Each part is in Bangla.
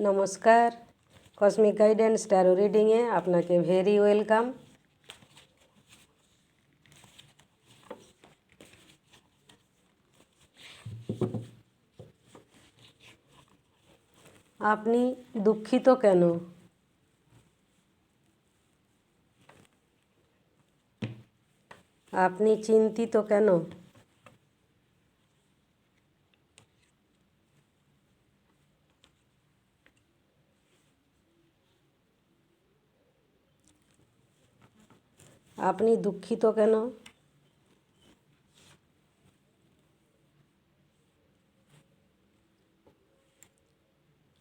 নমস্কার কসমিক গাইডেন্স ট্যারো রিডিংয়ে আপনাকে ভেরি ওয়েলকাম আপনি দুঃখিত কেন আপনি চিন্তিত কেন আপনি দুঃখিত কেন?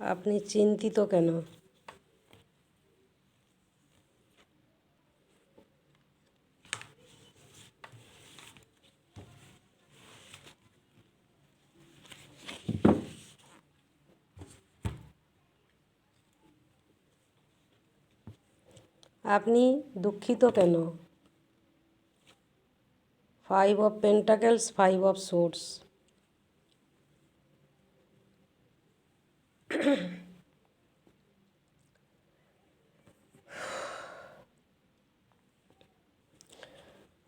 আপনি চিন্তিত কেন? আপনি দুঃখিত কেন? Five of pentacles five of swords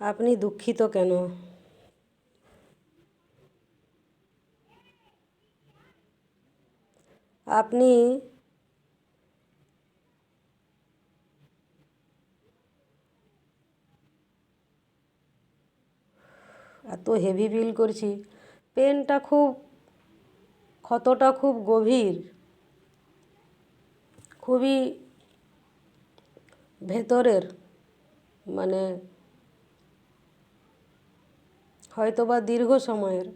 আপনি দুঃখিত কেন আপনি এত হেভি ফিল করছি। পেনটা খুব, ক্ষতটা খুব গভীর। খুবই ভেতরের মানে হয়তো বা দীর্ঘ সময়ের।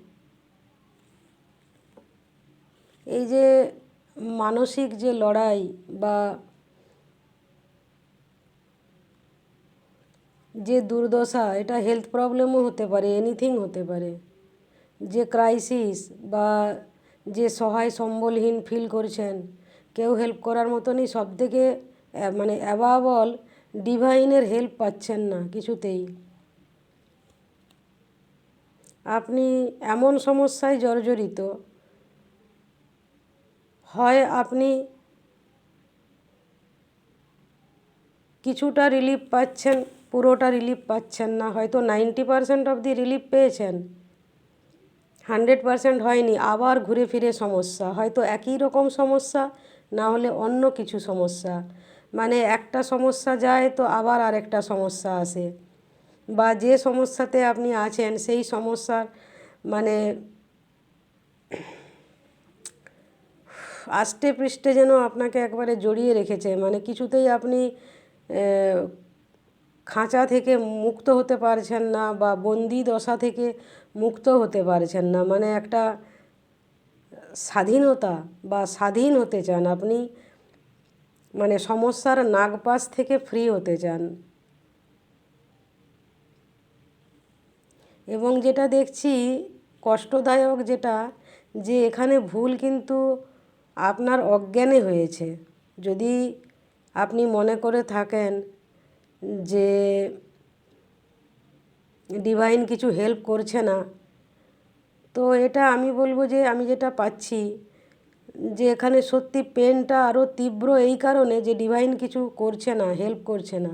এই যে মানসিক যে লড়াই বা যে দুর্দশা, এটা হেলথ প্রবলেমও হতে পারে এনিথিং হতে পারে। যে ক্রাইসিস বা যে সহায় সম্বলহীন ফিল করছেন, কেউ হেল্প করার মতনই সব থেকে মানে অ্যাবাব অল ডিভাইনের হেল্প পাচ্ছেন না কিছুতেই। আপনি এমন সমস্যায় জর্জরিত, হয় আপনি কিছুটা রিলিফ পাচ্ছেন পুরোটা রিলিফ পাচ্ছেন না, হয়তো নাইনটি পারসেন্ট দি রিলিফ পেয়েছেন। হান্ড্রেড পারসেন্ট হয়নি, আবার ঘুরে ফিরে সমস্যা, হয়তো একই রকম সমস্যা, না হলে অন্য কিছু সমস্যা। মানে একটা সমস্যা যায় তো আবার আরেকটা সমস্যা আসে। বা যে সমস্যাতে আপনি আছেন, সেই সমস্যার মানে আষ্টে পৃষ্ঠে যেন আপনাকে একবারে জড়িয়ে রেখেছে। মানে কিছুতেই আপনি খাঁচা থেকে মুক্ত হতে পারছেন না বা বন্দি দশা থেকে মুক্ত হতে পারছেন না মানে একটা স্বাধীনতা বা স্বাধীন হতে চান আপনি মানে সমস্যার নাগপাশ থেকে ফ্রি হতে চান। এবং যেটা দেখছি কষ্টদায়ক যেটা, যে এখানে ভুল কিন্তু আপনার অজ্ঞানে হয়েছে। যদি আপনি মনে করে থাকেন যে ডিভাইন কিছু হেল্প করছে না, তো এটা আমি বলব যে আমি যেটা পাচ্ছি, যে এখানে সত্যি পেনটা আরও তীব্র এই কারণে যে ডিভাইন কিছু করছে না হেল্প করছে না,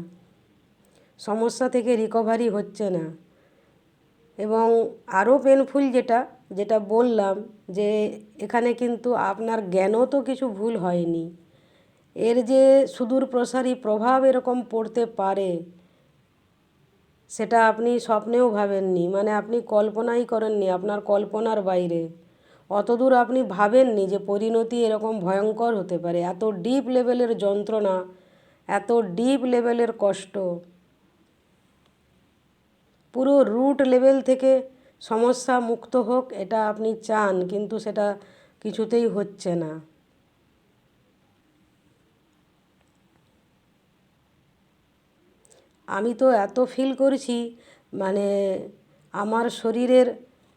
সমস্যা থেকে রিকভারি হচ্ছে না। এবং আরও পেনফুল যেটা যেটা বললাম যে এখানে কিন্তু আপনার জ্ঞানও তো কিছু ভুল হয়নি। এর যে সুদূর প্রসারী প্রভাব এরকম পড়তে পারে, সেটা আপনি স্বপ্নেও ভাবেননি। মানে আপনি কল্পনাই করেননি আপনার কল্পনার বাইরে। অতদূর আপনি ভাবেননি যে পরিণতি এরকম ভয়ঙ্কর হতে পারে। এত ডিপ লেভেলের যন্ত্রণা, এত ডিপ লেভেলের কষ্ট। পুরো রুট লেভেল থেকে সমস্যা মুক্ত হোক, এটা আপনি চান, কিন্তু সেটা কিছুতেই হচ্ছে না। আমি তো এত ফিল করছি মানে আমার শরীরের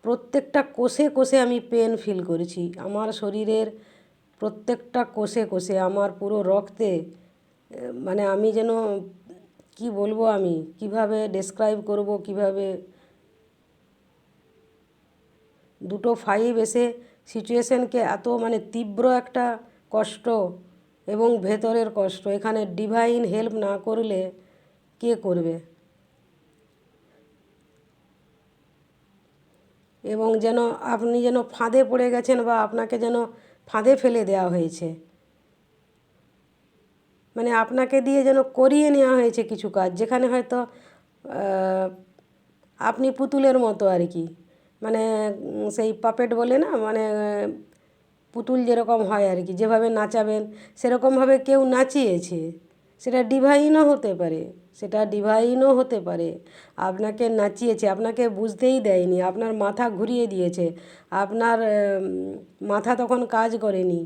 প্রত্যেকটা কোষে কোষে আমি পেন ফিল করেছি। আমার শরীরের প্রত্যেকটা কোষে কোষে, আমার পুরো রক্তে মানে আমি যেন, কি বলব আমি, কীভাবে ডেসক্রাইব করব, কীভাবে দুটো ফাইভ এসে সিচুয়েশনকে এত মানে তীব্র একটা কষ্ট এবং ভেতরের কষ্ট, এখানে ডিভাইন হেল্প না করলে কে করবে? এবং যেন আপনি যেন ফাঁদে পড়ে গেছেন বা আপনাকে যেন ফাঁদে ফেলে দেওয়া হয়েছে। মানে আপনাকে দিয়ে যেন করিয়ে নেওয়া হয়েছে কিছু কাজ, যেখানে হয়তো আপনি পুতুলের মতো আর কি। মানে সেই পাপেট বলে না? মানে পুতুল যেরকম হয় আর কি, যেভাবে নাচাবেন, সেরকমভাবে কেউ নাচিয়েছে। সেটা ডিভাইনও হতে পারে, সেটা ডিভাইনও হতে পারে। আপনাকে নাচিয়েছে, আপনাকে বুঝতেই দেয়নি, আপনার মাথা ঘুরিয়ে দিয়েছে, আপনার মাথা তখন কাজ করেনি।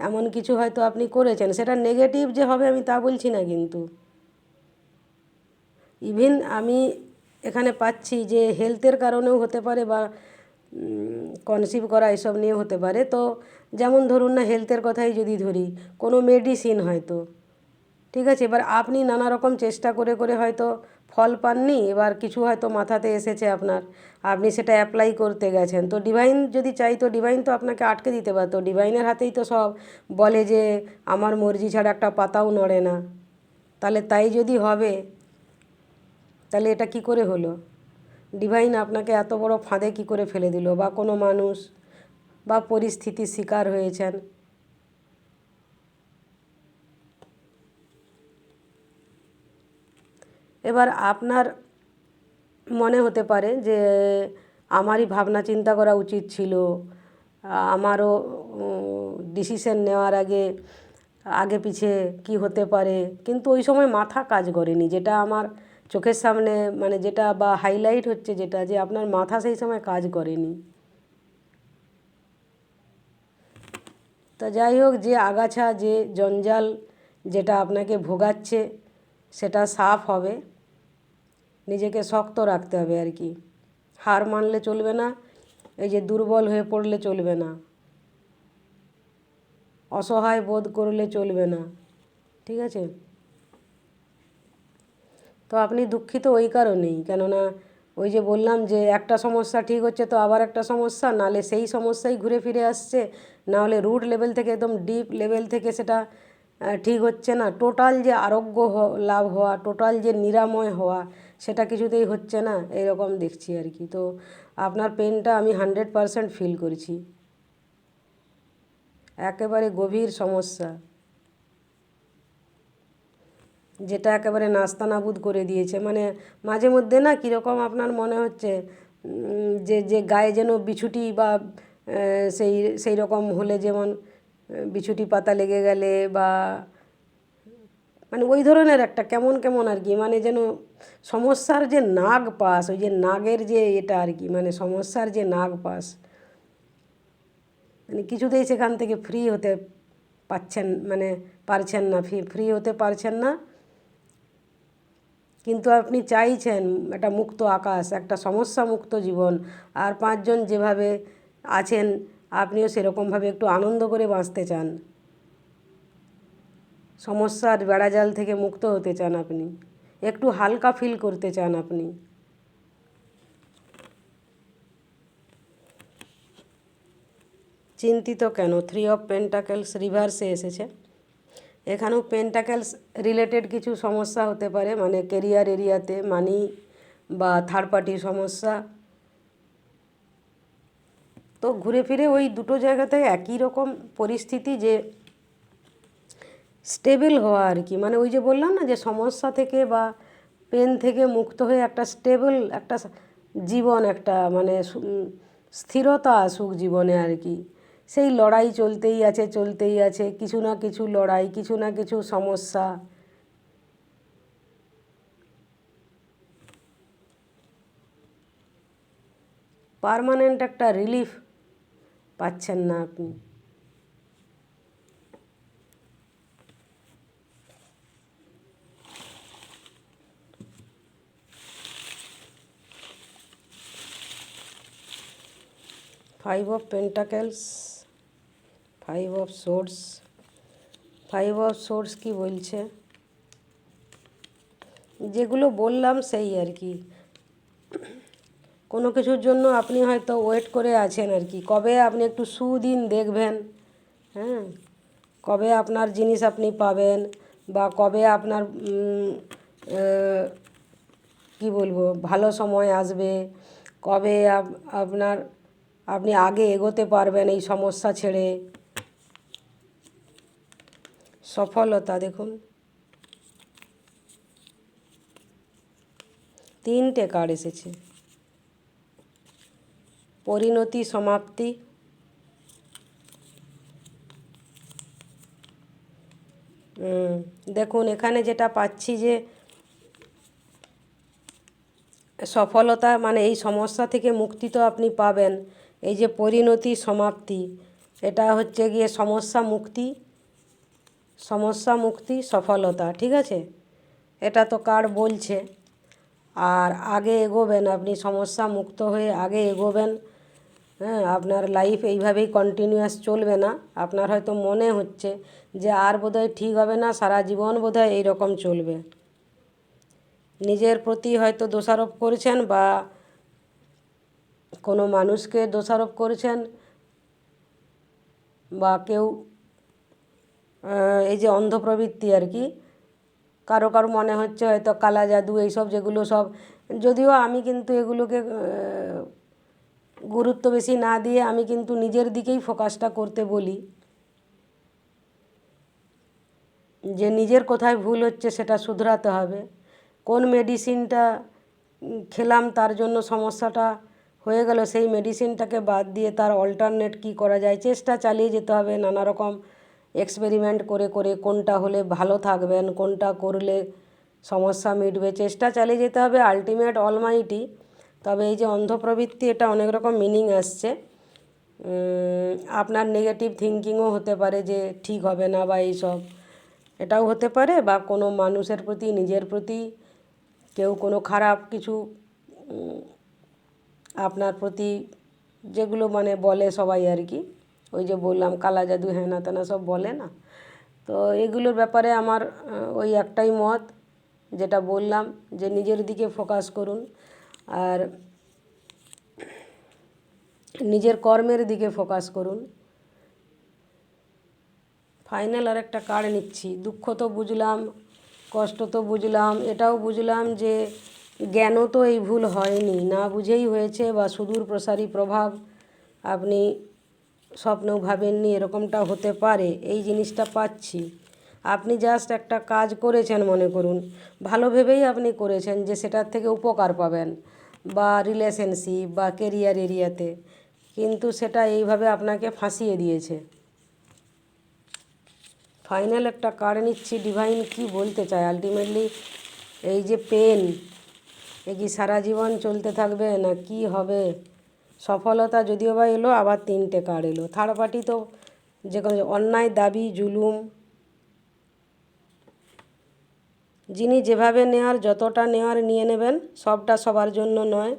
এমন কিছু হয়তো আপনি করেছেন, সেটা নেগেটিভ যে হবে আমি তা বলছি না কিন্তু। ইভেন আমি এখানে পাচ্ছি যে হেলথের কারণেও হতে পারে বা কনসিভ করা এসব নিয়ে হতে পারে। তো যেমন ধরুন না হেলথের কথাই যদি ধরি, কোনো মেডিসিন হয়তো। ঠিক আছে? এবার আপনি নানা রকম চেষ্টা করে করে হয়তো ফল পাননি, এবার কিছু হয়তো মাথাতে এসেছে আপনার। আপনি সেটা অ্যাপ্লাই করতে গেছেন। তো ডিভাইন যদি চাই, তো ডিভাইন তো আপনাকে আটকে দিতে পারতো ডিভাইনের হাতেই তো সব বলে যে, আমার মর্জি ছাড়া একটা পাতাও নড়ে না। তাহলে তাই যদি হবে, তাহলে এটা কি করে হলো? ডিভাইন আপনাকে এত বড় ফাঁদে কি করে ফেলে দিল? বা কোনো মানুষ বা পরিস্থিতির শিকার হয়েছেন। এবার আপনার মনে হতে পারে যে আমারই ভাবনা চিন্তা করা উচিত ছিল। আমারও ডিসিশন নেওয়ার আগে আগে পিছে কি হতে পারে। কিন্তু ওই সময় মাথা কাজ করেনি। যেটা আমার চোখের সামনে মানে যেটা বা হাইলাইট হচ্ছে যেটা, যে আপনার মাথা সেই সময় কাজ করেনি। তা যাই হোক, যে আগাছা, যে জঞ্জাল যেটা আপনাকে ভোগাচ্ছে, সেটা সাফ হবে। নিজেকে শক্ত রাখতে হবে আর কি। হার মানলে চলবে না, এই যে দুর্বল হয়ে পড়লে চলবে না। অসহায় বোধ করলে চলবে না, ঠিক আছে? তো আপনি দুঃখিত ওই কারণেই, কেননা ওই যে বললাম যে একটা সমস্যা ঠিক হচ্ছে তো আবার একটা সমস্যা, নালে সেই সমস্যাই ঘুরে ফিরে আসছে না হলে রুট লেভেল থেকে একদম ডিপ লেভেল থেকে সেটা ঠিক হচ্ছে না। টোটাল যে আরোগ্য লাভ হওয়া টোটাল যে নিরাময় হওয়া সেটা কিছুতেই হচ্ছে না, এরকম দেখছি আর কি। তো আপনার পেনটা আমি হান্ড্রেড পারসেন্ট ফিল করছি। একেবারে গভীর সমস্যা। যেটা একেবারে নাস্তানাবুদ করে দিয়েছে। মানে মাঝে মধ্যে না কীরকম আপনার মনে হচ্ছে যে যে গায়ে যেন বিছুটি বা সেই সেই রকম হলে যেমন বিছুটি পাতা লেগে গেলে বা মানে ওই ধরনের একটা কেমন কেমন আর কি মানে যেন সমস্যার যে নাগ পাস, ওই যে নাগের যে এটা আর কি মানে সমস্যার যে নাগ পাস। মানে কিছুতেই সেখান থেকে ফ্রি হতে পাচ্ছেন মানে পারছেন না ফ্রি ফ্রি হতে পারছেন না। কিন্তু আপনি চাইছেন একটা মুক্ত আকাশ, একটা সমস্যা মুক্ত জীবন, আর পাঁচজন যেভাবে আছেন, আপনিও সেরকমভাবে একটু আনন্দ করে বাঁচতে চান। সমস্যার বেড়াজাল থেকে মুক্ত হতে চান আপনি। একটু হালকা ফিল করতে চান আপনি। চিন্তিত কেন? থ্রি অফ পেন্টাকেলস রিভার্সে এসেছে। এখানেও পেন্টাকেলস রিলেটেড কিছু সমস্যা হতে পারে মানে কেরিয়ার এরিয়াতে মানি বা থার্ড পার্টির সমস্যা। তো ঘুরে ফিরে ওই দুটো জায়গাতে একই রকম পরিস্থিতি যে স্টেবল হওয়া আর কি। মানে ওই যে বললাম না যে সমস্যা থেকে বা পেন থেকে মুক্ত হয়ে একটা স্টেবল একটা জীবন, একটা মানে স্থিরতা আসুক জীবনে আর কি। সেই লড়াই চলতেই আছে চলতেই আছে। কিছু না কিছু লড়াই, কিছু না কিছু সমস্যা। পার্মানেন্ট একটা রিলিফ পাচ্ছেন না আপনি। Five of pentacles five of swords five of swords কি বলছে? যেগুলো বললাম সেই আর কি। কোনো কিছুর জন্য আপনি হয়তো ওয়েট করে আছেন আর কি। কবে আপনি একটু সুদিন দেখবেন হ্যাঁ? কবে আপনার জিনিস আপনি পাবেন বা কবে আপনার কি বলব, ভালো সময় আসবে, কবে আপ- আপনার আপনি আগে এগোতে পারবেন এই সমস্যা ছেড়ে। সফলতা, দেখুন। তিনটে কার্ড এসেছে। পরিণতি, সমাপ্তি। দেখুন, এখানে যেটা পাচ্ছি যে সফলতা মানে এই সমস্যা থেকে মুক্তি তো আপনি পাবেন। এই যে পরিণতি সমাপ্তি, এটা হচ্ছে গিয়ে সমস্যা মুক্তি সমস্যা মুক্তি, সফলতা, ঠিক আছে? এটা তো কার্ড বলছে? আর আগে এগোবেন, আপনি সমস্যা মুক্ত হয়ে আগে এগোবেন হ্যাঁ আপনার লাইফ এইভাবেই কন্টিনিউয়াস চলবে না। আপনার হয়তো মনে হচ্ছে যে আর বোধহয় ঠিক হবে না, সারা জীবন বোধহয় এইরকম চলবে। নিজের প্রতি হয়তো দোষারোপ করেছেন বা কোনো মানুষকে দোষারোপ করেছেন বা কেউ এই যে অন্ধপ্রবৃত্তি আর কি, কারও কারও মনে হচ্ছে হয়তো কালা জাদু, এইসব যেগুলো সব, যদিও আমি কিন্তু এগুলোকে গুরুত্ব বেশি না দিয়ে আমি কিন্তু নিজের দিকেই ফোকাসটা করতে বলি। যে নিজের কোথায় ভুল হচ্ছে সেটা শুধরাতে হবে। কোন মেডিসিনটা খেলাম তার জন্য সমস্যাটা হয়ে গেল সেই মেডিসিনটাকে বাদ দিয়ে তার অল্টারনেট কী করা যায়? চেষ্টা চালিয়ে যেতে হবে নানা রকম এক্সপেরিমেন্ট করে করে কোনটা হলে ভালো থাকবেন, কোনটা করলে সমস্যা মিটবে। চেষ্টা চালিয়ে যেতে হবে আলটিমেট অলমাইটি তবে এই যে অন্ধপ্রবৃত্তি, এটা অনেক রকম মিনিং আসছে। আপনার নেগেটিভ থিঙ্কিংও হতে পারে যে ঠিক হবে না বা এইসব। এটাও হতে পারে বা কোনো মানুষের প্রতি, নিজের প্রতি কেউ কোনো খারাপ কিছু আপনার প্রতি যেগুলো মানে বলে সবাই আর কি, ওই যে বললাম কালা জাদু হ্যানা ত্যানা সব বলে না? তো এগুলোর ব্যাপারে আমার ওই একটাই মত, যেটা বললাম যে নিজের দিকে ফোকাস করুন আর নিজের কর্মের দিকে ফোকাস করুন। ফাইনাল আর একটা কার্ড নিচ্ছি। দুঃখ তো বুঝলাম, কষ্ট তো বুঝলাম, এটাও বুঝলাম যে জ্ঞানও তো এই ভুল হয়নি। না বুঝেই হয়েছে বা সুদূর প্রসারী প্রভাব আপনি স্বপ্নেও ভাবেননি এরকমটা হতে পারে। এই জিনিসটা পাচ্ছি। আপনি জাস্ট একটা কাজ করেছেন মনে করুন। ভালো ভেবেই আপনি করেছেন যে সেটার থেকে উপকার পাবেন বা রিলেশনশিপ বা কেরিয়ার এরিয়াতে কিন্তু সেটা এইভাবে আপনাকে ফাঁসিয়ে দিয়েছে। ফাইনাল একটা কার্ড নিচ্ছি। ডিভাইন কি বলতে চায়? আলটিমেটলি এই যে পেন এ কি সারা জীবন চলতে থাকবে না কি হবে? সফলতা যদিও বা এলো, আবার তিনটে কার্ড এলো। থার্ড পার্টি তো যে কোনো অন্যায়, দাবি, জুলুম, যিনি যেভাবে নেওয়ার যতটা নেওয়ার নিয়ে নেবেন, সবটা সবার জন্য নয়।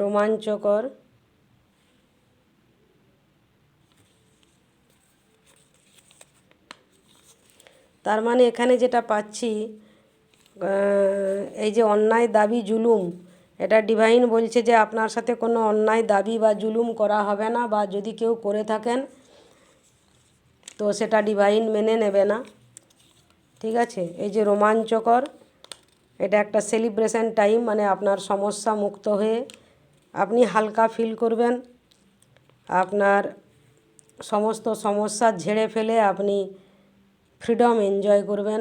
রোমাঞ্চকর। তার মানে এখানে যেটা পাচ্ছি এই যে অন্যায় দাবি জুলুম, এটা ডিভাইন বলছে যে আপনার সাথে কোনো অন্যায় দাবি বা জুলুম করা হবে না বা যদি কেউ করে থাকেন, তো সেটা ডিভাইন মেনে নেবে না। ঠিক আছে? এই যে রোমাঞ্চকর, এটা একটা সেলিব্রেশন টাইম মানে আপনার সমস্যা মুক্ত হয়ে আপনি হালকা ফিল করবেন। আপনার সমস্ত সমস্যা ঝেড়ে ফেলে আপনি ফ্রিডম এনজয় করবেন।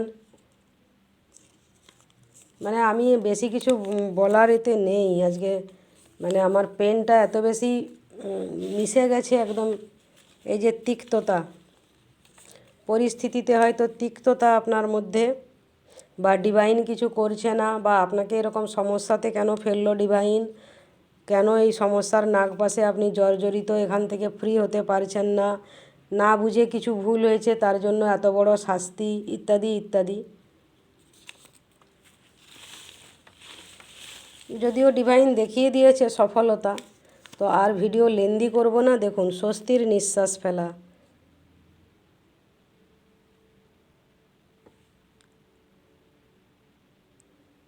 মানে আমি বেশি কিছু বলার এতে নেই আজকে। মানে আমার পেনটা এত বেশি মিশে গেছে একদম। এই যে তিক্ততা। পরিস্থিতিতে হয়তো তিক্ততা আপনার মধ্যে বা ডিভাইন কিছু করছে না বা আপনাকে এরকম সমস্যাতে কেন ফেলল ডিভাইন কেন এই সমস্যার নাগপাশে আপনি জর্জরিত এখান থেকে ফ্রি হতে পারছেন না? না বুঝে কিছু ভুল হয়েছে, তার জন্য এত বড় শাস্তি, ইত্যাদি ইত্যাদি। যদিও ডিভাইন দেখিয়ে দিয়েছে সফলতা, তো আর ভিডিও লেন্দি করব না। দেখুন, স্বস্তির নিঃশ্বাস ফেলা।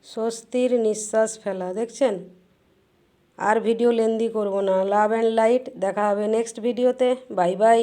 স্বস্তির নিঃশ্বাস ফেলা, দেখছেন? আর ভিডিও লেন্দি করব না। লাভ অ্যান্ড লাইট দেখা হবে নেক্সট ভিডিওতে বাই বাই